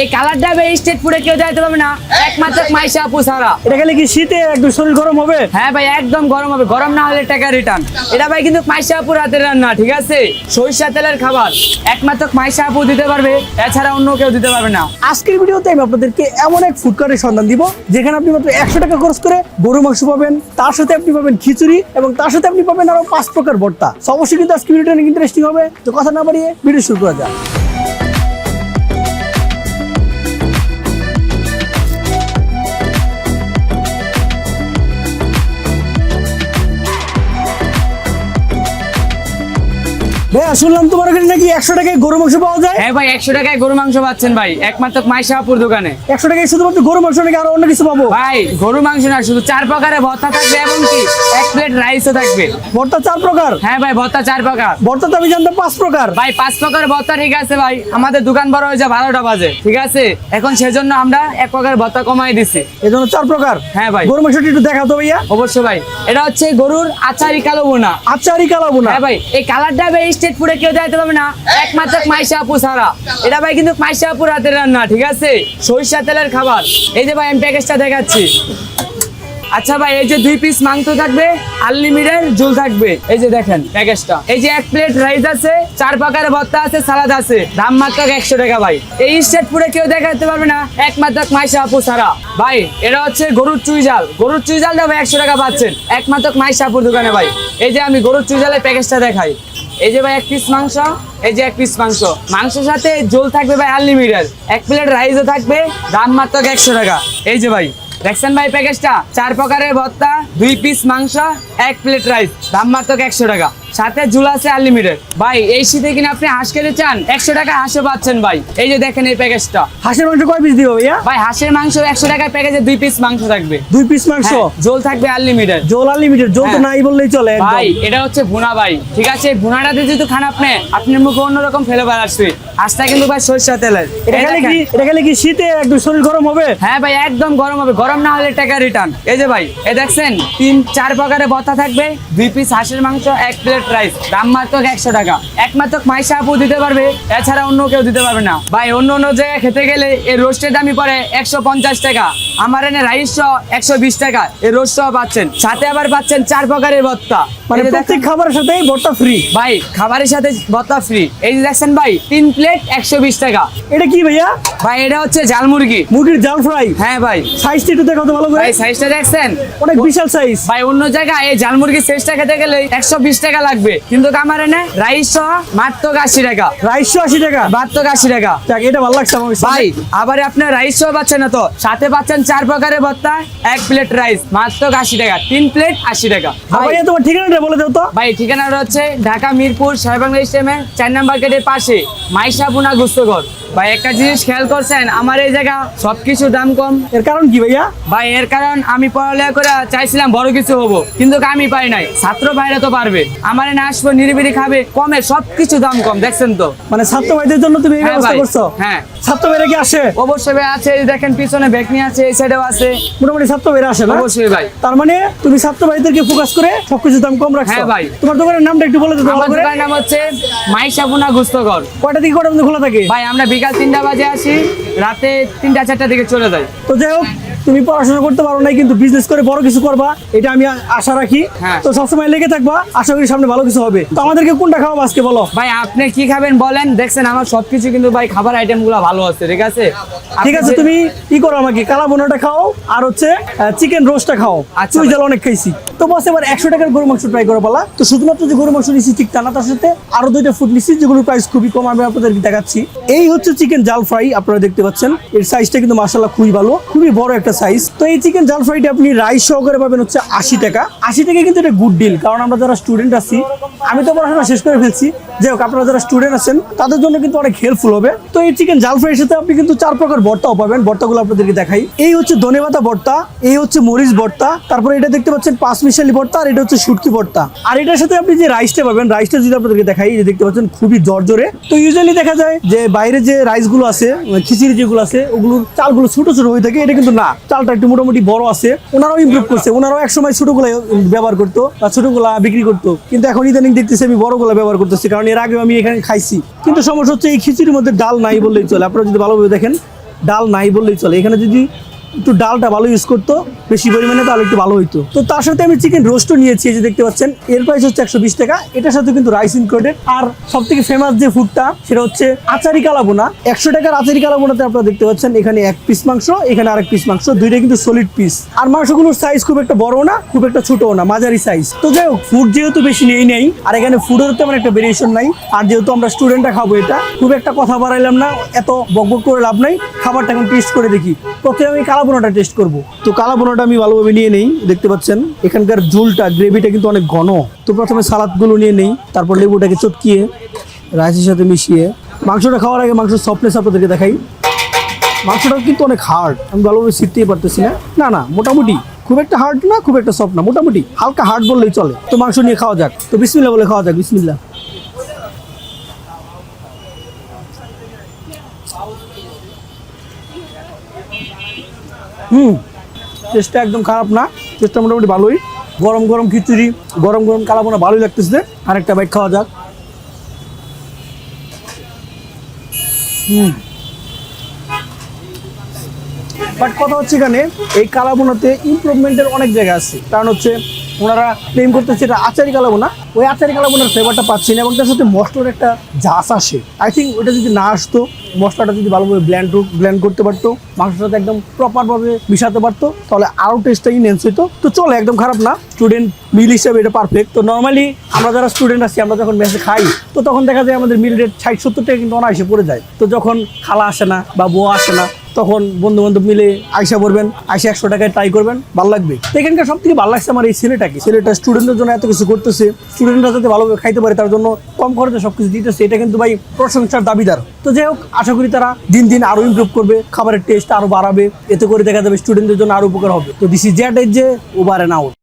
এই কালারটা এই স্টেট ফুডে কেউ যাইতে পারবে না। একমাত্র মাইশা আপু এটা খেলে কি শীতে একদম শরীর গরম হবে? হ্যাঁ ভাই একদম গরম হবে। গরম না হলে টাকা রিটার্ন এটা ভাই কিন্তু মাইশা আপুর হাতের রান্না ঠিক আছে? সরিষা তেলের খাবার। একমাত্র মাইশা আপু দিতে পারবে এছাড়া অন্য কেউ দিতে পারবে না। আজকের ভিডিওতে আমি আপনাদেরকে এমন এক ফুড কার্টের সন্ধান দিব যেখানে আপনি মাত্র একশো টাকা খরচ করে গরু মাংস পাবেন তার সাথে আপনি পাবেন খিচুড়ি এবং তার সাথে আপনি পাবেন আরও পাঁচ প্রকার ভর্তা। অবশ্যই কিন্তু আজকে ভিডিওটা অনেক ইন্টারেস্টিং হবে। তো কথা না বাড়িয়ে ভিডিও শুরু করা যাক। ভাইয়া শুনলাম তোমার ওখানে নাকি একশো টাকায় গরু মাংস পাওয়া যায়। হ্যাঁ ভাই একশো টাকায় গরু মাংস পাচ্ছেন ভাই। একমাত্র মাইশা আপুর দোকানে। একশো টাকায় শুধুমাত্র গরু মাংস নাকি আরও অন্য কিছু পাবো? ভাই গরু মাংস না শুধু চার প্রকারের ভর্তা থাকবে এবং কি? এক প্লেট রাইসও থাকবে। ভর্তা চার প্রকার? হ্যাঁ ভাই ভর্তা চার প্রকার। ভর্তা তো আমি জানতাম পাঁচ প্রকার। ভাই পাঁচ প্রকার ভর্তা ঠিক আছে ভাই। আমাদের দোকান বড় হয়ে যায় বারোটা বাজে ঠিক আছে? এখন সেজন্য আমরা এক প্রকার ভর্তা কমাই দিছি। এই জন্য চার প্রকার? হ্যাঁ ভাই। গরু মাংসটি একটু দেখাও তো ভাইয়া। অবশ্যই ভাই। এটা হচ্ছে গরুর আচারি কালো বোনা আচারি কালাবো না হ্যাঁ ভাই এই কালারটা ভাই স্টেট ফুডে কেউ যাইতে পারবে না। একমাত্র মাইশা আপু ছাড়া। এটা ভাই কিন্তু মাইশা আপুর হাতের রান্না, ঠিক আছে? সরিষা তেলের খাবার। এই যে ভাই, আমি প্যাকেজটা দেখাচ্ছি। আচ্ছা ভাই, এই যে দুই পিস মাংস থাকবে আনলিমিটেড ঝোল থাকবে। এই যে দেখেন প্যাকেজটা এই যে এক প্লেট রাইস আছে, চার প্রকারের ভর্তা আছে সালাদ আছে। দাম মাত্র একশো টাকা ভাই। এই স্টেট ফুডে কেউ দেখাতে পারবে না, একমাত্র মাইশা আপু ছাড়া। ভাই, এটা হচ্ছে গরুর চুই জাল গরুর চুই জাল ভাই একশো টাকা পাচ্ছেন। একমাত্র মাইশা আপুর দোকানে ভাই। এই যে আমি গরুর চুই জালের প্যাকেজটা দেখাই। এই যে ভাই, এক পিস মাংস, এই যে এক পিস মাংস। মাংসের সাথে ঝোল থাকবে ভাই আনলিমিটেড এক প্লেট রাইসও থাকবে, দাম মাত্র একশো টাকা। এই যে ভাই, দেখছেন ভাই প্যাকেজটা চার প্রকারের ভর্তা, দুই পিস মাংস, এক প্লেট রাইস দাম মাত্র একশো টাকা। সাথে ঝুল আছে আনলিমিটেড ভাই এই শীতে কিনা আপনি হাঁস খেতে চান একশো টাকা হাঁসও পাচ্ছেন ভাই। এই যে দেখেন এই প্যাকেজটা হাঁসের মাংস কয় পিস দিও ভাইয়া? ভাই হাঁসের মাংস একশো টাকার প্যাকেজে দুই পিস মাংস থাকবে। দুই পিস মাংস? হ্যাঁ, ঝোল থাকবে আনলিমিটেড জোল আনলিমিটেড জোল তো হ্যাঁ। নাই বললেই চলে ভাই এটা হচ্ছে ভুনা ভাই। ঠিক আছে ভুনাটাতে যদি খান আপনি আপনার মুখে অন্যরকম ফেলে আসবে। হাঁসটা কিন্তু ভাই সরিষা তেলের। এটা খেলে কি এটা খেলে কি শীতে একদম শরীর গরম হবে? হ্যাঁ ভাই একদম গরম হবে। গরম না হলে টাকা রিটার্ন এই যে ভাই এ দেখছেন তিন চার প্রকারের ভর্তা থাকবে। দুই পিস হাঁসের মাংস এক প্লেট রাইস দাম মাত্র একশো টাকা। একমাত্র মাইশা আপু দিতে পারবে এছাড়া অন্য কেউ দিতে পারবে না। ভাই অন্য অন্য জায়গায় খেতে গেলে এই রোস্টের দামই পড়ে একশো পঞ্চাশ টাকা। আমার এনে রাইস সহ একশো বিশ টাকা। এই রোস্ট সহ পাচ্ছেন। সাথে আবার পাচ্ছেন চার প্রকারের ভর্তা। মানে প্রত্যেক খাবারের সাথে ভর্তা ফ্রি ভাই খাবারের সাথে ভর্তা ফ্রি এই যে দেখছেন ভাই তিন প্লেট একশো বিশ টাকা। এটা কি ভাইয়া? ভাই এটা হচ্ছে ঝাল মুরগি। মুরগির জাল ফ্রাই হ্যাঁ ভাই। সাইজটা একটু দেখো তো ভালো করে। ভাই সাইজটা দেখছেন? অনেক বিশাল সাইজ ভাই অন্য জায়গায় এই ঝাল মুরগির সাইজটা খেতে গেলে একশো বিশ টাকা লাগবে। কিন্তু আমার এনে রাইস মাত্র আশি টাকা। রাইস আশি টাকা? মাত্র আশি টাকা। এটা ভালো লাগছে আমার ভাই আবার আপনার রাইস পাচ্ছেন না তো। সাথে পাচ্ছেন চার প্রকারের ভর্তা এক প্লেট রাইস মাত্র আশি টাকা। তিন প্লেট আশি টাকা। ভাই তোমার ঠিকানাটা বলে দাও তো। ভাই ঠিকানাটা হচ্ছে ঢাকা মিরপুর সাহেবাংলা স্টেমে চার নাম্বার গেটের পাশে মাইশা পুনা গুস্তঘর ভাই একটা জিনিস খেয়াল করছেন আমার এই জায়গা সবকিছু দাম কম। এর কারণ কি ভাইয়া? ভাই এর কারণ আমি পড়ালেখা করে চাইছিলাম বড় কিছু হব কিন্তু আমি পাই নাই। ছাত্র ভাইরা তো পারবে। আমার না আসব নিরিবিলি খাবে কমে সবকিছু দাম কম দেখছেন তো? মানে ছাত্র ভাইদের জন্য তুমি হ্যাঁ ব্যবস্থা করছ? হ্যাঁ। ছাত্র ভাইরা কি আসে? অবশ্যই ভাই আছে দেখেন পিছনে ব্যাগ নিয়ে আছে এই সাইডেও আছে। মোটামুটি ছাত্র ভাইরা আসে না? অবশ্যই ভাই। তার মানে তুমি ছাত্র ভাইদেরকে ফোকাস করে সবকিছু দাম কম রাখছো। হ্যাঁ ভাই। তোমার দোকানের নামটা একটু বলে দাও আমার দোকানের নাম হচ্ছে মাইশা পুনা গুস্তঘর। কয়টা থেকে কয়টা পর্যন্ত খোলা থাকে? ভাই আমরা বিকাল তিনটা বাজে আসি রাতে তিনটা চারটা দিকে চলে যাই। তো যাই হোক তুমি পড়াশোনা করতে পারো নাই কিন্তু বিজনেস করে বড় কিছু করবা এটা আমি আশা রাখি। হ্যাঁ। তো সবসময় লেগে থাকবা আশা করি সামনে ভালো কিছু হবে। তো আমাদেরকে কোনটা খাওয়াবো আজকে বলো? ভাই আপনি কি খাবেন বলেন দেখছেন আমার সবকিছু কিন্তু ভাই খাবার আইটেমগুলো ভালো আছে ঠিক আছে? ঠিক আছে তুমি কি করো আমাকে কালা বোনাটা খাও আর হচ্ছে চিকেন রোস্টটা খাও। আচ্ছা চুই ভাই। জাল অনেক খাইছি। তো বস এবার একশো টাকার গরু মাংস ট্রাই করো পালা। তো শুধুমাত্র যে গরু মাংস নিচ্ছি ঠিক তা না তার সাথে আরও দুইটা ফুড নিচ্ছি যেগুলোর প্রাইস খুবই কম আমি আপনাদেরকে দেখাচ্ছি। এই হচ্ছে চিকেন জাল ফ্রাই আপনারা দেখতে পাচ্ছেন। এর সাইজটা কিন্তু মাসাল্লাহ খুবই ভালো খুবই বড় একটা সাইজ তো এই চিকেন জাল ফ্রাইটা আপনি রাইস সহকারে পাবেন হচ্ছে আশি টাকা। আশি টাকা কিন্তু এটা গুড ডিল কারণ আমরা যারা স্টুডেন্ট আছি আমি তো পড়াশোনা শেষ করে ফেলছি। যাই হোক আপনারা যারা স্টুডেন্ট আছেন তাদের জন্য কিন্তু অনেক হেল্পফুল হবে। তো এই চিকেন জাল ফ্রাইয়ের সাথে আপনি কিন্তু চার প্রকার ভর্তাও পাবেন। ভর্তাগুলো আপনাদেরকে দেখাই। এই হচ্ছে ধনেপাতা ভর্তা, এই হচ্ছে মরিচ ভর্তা, তারপরে এটা দেখতে পাচ্ছেন পাঁচ মিশালি ভর্তা, আর এটা হচ্ছে শুটকি ভর্তা। আর এটার সাথে আপনি যে রাইসটা পাবেন রাইসটা যদি আপনাদেরকে দেখাই যে দেখতে পাচ্ছেন খুবই জর্জরে। তো ইউজুয়ালি দেখা যায় যে বাইরে যে রাইসগুলো আছে, খিচুড়ি যেগুলো আছে, ওগুলোর চালগুলো ছোট ছোট হয়ে থাকে, এটা কিন্তু না। চালটা একটু মোটামুটি বড় আছে। ওনারাও ইমপ্রুভ করছে। ওনারাও একসময় ছোটগুলো ব্যবহার করতো বা ছোটগুলা বিক্রি করতো। কিন্তু এখন ইদানিং দেখতেছি আমি বড়গুলা ব্যবহার করতেছি, কারণ এর আগে আমি এখানে খাইছি। কিন্তু সমস্যা হচ্ছে এই খিচুড়ির মধ্যে ডাল নাই বললেই চলে। আপনারা যদি ভালোভাবে দেখেন ডাল নাই বললেই চলে। এখানে যদি একটু ডালটা ভালো ইউজ করতো, বেশি পরিমাণে তাহলে একটু ভালো হইতো। তো তার সাথে আমি চিকেন রোস্টও নিয়েছি যে দেখতে পাচ্ছেন, এর প্রাইস হচ্ছে একশো বিশ টাকা। এটার সাথে কিন্তু রাইস ইনক্লুডেড আর সব থেকে ফেমাস যে ফুডটা সেটা হচ্ছে আচারি কালাবোনা একশো টাকার আচারি কালাবোনাতে আপনারা দেখতে পাচ্ছেন, এখানে এক পিস মাংস, এখানে আরেক পিস মাংস, দুইটা কিন্তু সলিড পিস আর মাংসগুলোর সাইজ খুব একটা বড় না, খুব একটা ছোটও না, মাঝারি সাইজ তো যাই হোক ফুড যেহেতু বেশি নেই নেই, আর এখানে ফুডের তেমন একটা ভেরিয়েশন নাই। আর যেহেতু আমরা স্টুডেন্টরা খাব এটা, খুব একটা কথা বাড়াইলাম না, এত বকবক করে লাভ নাই। খাবারটা এখন টেস্ট করে দেখি। প্রথমে আমি কালাবোনাটা টেস্ট করব। তো কালা কালাবোনাটা আমি ভালোভাবে নিয়ে নেই, দেখতে পাচ্ছেন। এখানকার ঝুলটা গ্রেভিটা কিন্তু অনেক ঘন। তো প্রথমে সালাদগুলো নিয়ে নেই, তারপর লেবুটাকে চটকিয়ে রাইসের সাথে মিশিয়ে। মাংসটা খাওয়ার আগে মাংসের সফটনেস আপনাদেরকে দেখাই। মাংসটা কিন্তু অনেক হার্ড আমি ভালোভাবে শিখতেই পারতেছি না। না না, মোটামুটি। খুব একটা হার্ড না, খুব একটা সফট না, মোটামুটি। হালকা হার্ড বললেই চলে। তো মাংস নিয়ে খাওয়া যাক। তো বিসমিল্লা বলে খাওয়া যাক বিসমিল্লা হুম টেস্টটা একদম খারাপ না টেস্টটা মোটামুটি ভালোই। গরম গরম খিচুড়ি, গরম গরম কালাবোনা ভালোই লাগতেছে। আরেকটা বাইক খাওয়া যাক। হুম। বাট কথা হচ্ছে এখানে, এই কালাবোনাতে ইমপ্রুভমেন্টের অনেক জায়গা আছে। কারণ হচ্ছে ওনারা ক্লেম করতেছে এটা আচারি কালাবোনা ওই আচারি কালাবোনার ফ্লেভারটা পাচ্ছি না এবং তার সাথে মশলার একটা জাস আসে। আই থিঙ্ক ওটা যদি না আসতো, মশলাটা যদি ভালোভাবে ব্ল্যান্ড ব্ল্যান্ড করতে পারতো মাংসের সাথে একদম প্রপারভাবে মিশাতে পারতো, তাহলে আরও টেস্টটা ইনহেন্স হইতো। তো চলো, একদম খারাপ না। স্টুডেন্ট মিল হিসেবে এটা পারফেক্ট তো নর্মালি আমরা যারা স্টুডেন্ট আছি, আমরা যখন মেসে খাই, তো তখন দেখা যায় আমাদের মিল রেট ষাট সত্তর টাকা কিন্তু অনায়াসে পড়ে যায়। তো যখন খালা আসে না বা বউ আসে না তখন বন্ধু বান্ধব মিলে আইসা পড়বেন, আইসা একশো টাকায় ট্রাই করবেন, ভালো লাগবে। এখানকার সব থেকে ভালো লাগছে আমার এই ছেলেটাকে ছেলেটা স্টুডেন্টদের জন্য এত কিছু করতেছে স্টুডেন্টরা যাতে ভালোভাবে খাইতে পারে, তার জন্য কম খরচে সব কিছু দিতেছে, এটা কিন্তু ভাই প্রশংসার দাবিদার। তো যাই হোক, আশা করি তারা দিন দিন আরও ইমপ্রুভ করবে, খাবারের টেস্ট আরও বাড়াবে, এতে করে দেখা যাবে স্টুডেন্টদের জন্য আরও উপকার হবে। তো দিস ইজ জ্যাট এজ যে ওভার অ্যান্ড আউট